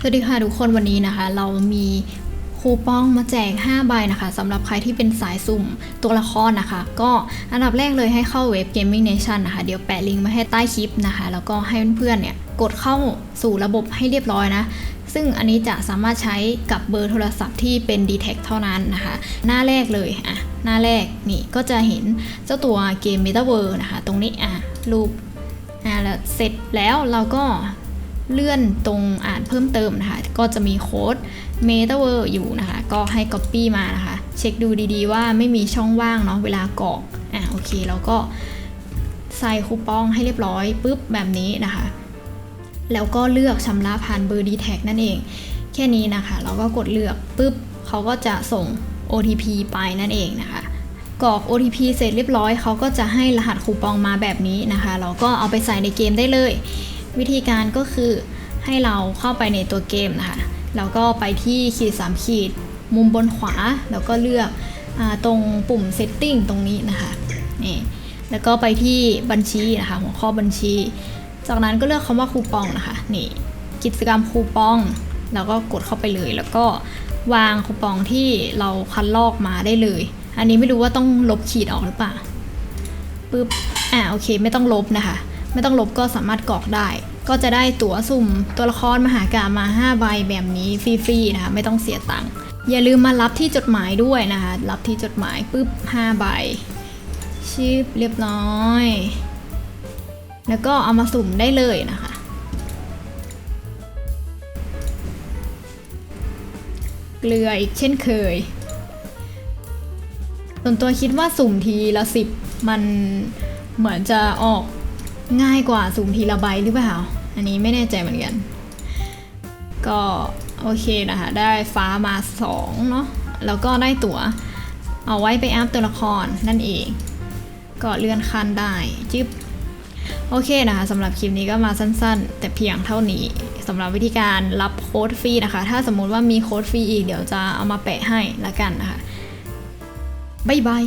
สวัสดีค่ะทุกคนวันนี้นะคะ เรามีคูปองมาแจก 5 ใบนะคะสำหรับใครที่เป็นสายสุ่มตัวละครนะคะ ก็อันดับแรกเลยให้เข้าเว็บ Gaming Nation นะคะ เดี๋ยวแปะลิงก์มาให้ใต้คลิปนะคะ แล้วก็ให้เพื่อนๆเนี่ยกดเข้าสู่ระบบให้เรียบร้อยนะ ซึ่งอันนี้จะสามารถใช้กับเบอร์โทรศัพท์ที่เป็น d t แทเท่านั้นนะคะ หน้าแรกเลยอะหน้าแรกนี่ก็จะเห็นเจ้าตัวเกม Metaverse นะคะ ตรงนี้อะรูปอะแล้วเสร็จแล้วเราก็ เลื่อนตรงอ่านเพิ่มเติมนะคะ ก็จะมีโค้ด m e t a w o r อยู่นะคะ ก็ให้ Copy มานะคะ เช็คดูดีๆว่าไม่มีช่องว่างเนาะเวลากรอกอะโอเคแล้วก็ใส่คูปองให้เรียบร้อยปุ๊บแบบนี้นะคะ แล้วก็เลือกชำระผ่านเบอร์ d t แท็นั่นเอง แค่นี้นะคะ เราก็กดเลือกปุ๊บเขาก็จะส่ง OTP ไปนั่นเองนะคะกรอก OTP เสร็จเรียบร้อยเขาก็จะให้รหัสคูปองมาแบบนี้นะคะ เราก็เอาไปใส่ในเกมได้เลย วิธีการก็คือให้เราเข้าไปในตัวเกมนะคะแล้วก็ไปที่ขีด 3 ขีด มุมบนขวา แล้วก็เลือกอตรงปุ่ม setting ตรงนี้นะคะนี่แล้วก็ไปที่บัญชีนะคะหัวข้อบัญชี จากนั้นก็เลือกคำว่าคูปองนะคะนี่กิจกรรมคูปอง แล้วก็กดเข้าไปเลย แล้วก็วางคูปองที่เราคัดลอกมาได้เลย อันนี้ไม่รู้ว่าต้องลบขีดออกหรือเปล่าปึ๊บอ่าโอเค ไม่ต้องลบนะคะ ไม่ต้องลบก็สามารถกรอกได้ ก็จะได้ตั๋วสุ่มตัวละครมหากามา 5 ใบแบบนี้ฟรีๆนะคะไม่ต้องเสียตังค์อย่าลืมมารับที่จดหมายด้วยนะคะ รับที่จดหมายปุ๊บ 5 ใบชิปเรียบร้อย แล้วก็เอามาสุ่มได้เลยนะคะ เกลืออีกเช่นเคย ส่วนตัวคิดว่าสุ่มทีละสิบมันเหมือนจะออก ง่ายกว่าสุ่มทีละใบหรือเปล่า อันนี้ไม่แน่ใจเหมือนกัน ก็โอเคนะคะ ได้ฟ้ามา2เนาะ แล้วก็ได้ตั๋ว เอาไว้ไปอัพตัวละครนั่นเอง ก็เลื่อนขั้นได้จึ๊บโอเคนะคะสำหรับคลิปนี้ก็มาสั้นๆ แต่เพียงเท่านี้สำหรับวิธีการรับโค้ดฟรีนะคะ ถ้าสมมุติว่ามีโค้ดฟรีอีกเดี๋ยวจะเอามาแปะให้ละกันนะคะบ๊ายบาย